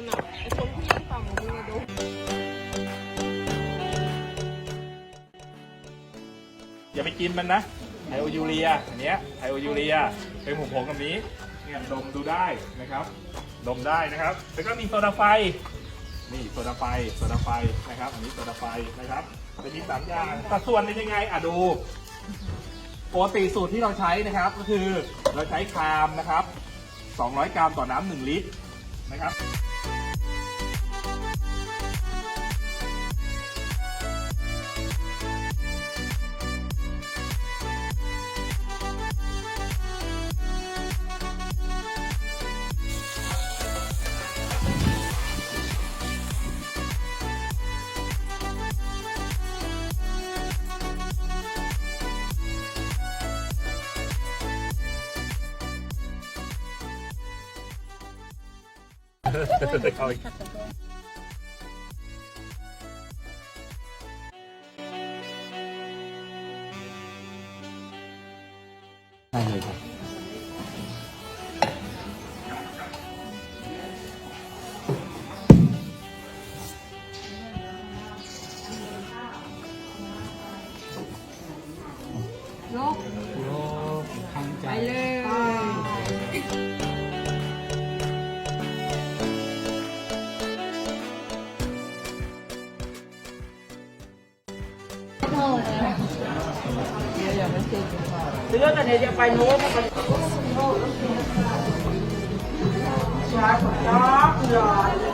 นอะไอ้คนที่ยังต่ำของมึงอะดนอย่าไปกินมันนะไทโอยูเรียอันเนี้ยไทโอยูเรียเป็นผงผงแบบนี้เนี่ยดมดูได้นะครับ ดมได้นะครับ แล้วก็มีโซดาไฟ นี่โซดาไฟโซดาไฟนะครับ อันนี้โซดาไฟนะครับจะมีสามอย่างสัดส่วนเป็นยังไงอะดูปกติสูตรที่เราใช้นะครับ ก็คือเราใช้คามนะครับ 200 กรัมต่อน้ำ1ลิตรนะครับ Thôi. hai người thôi Rốt. Rốt. เลือกกันเนี่ยจะไปโน้ตไปช้าของจ้าหยอย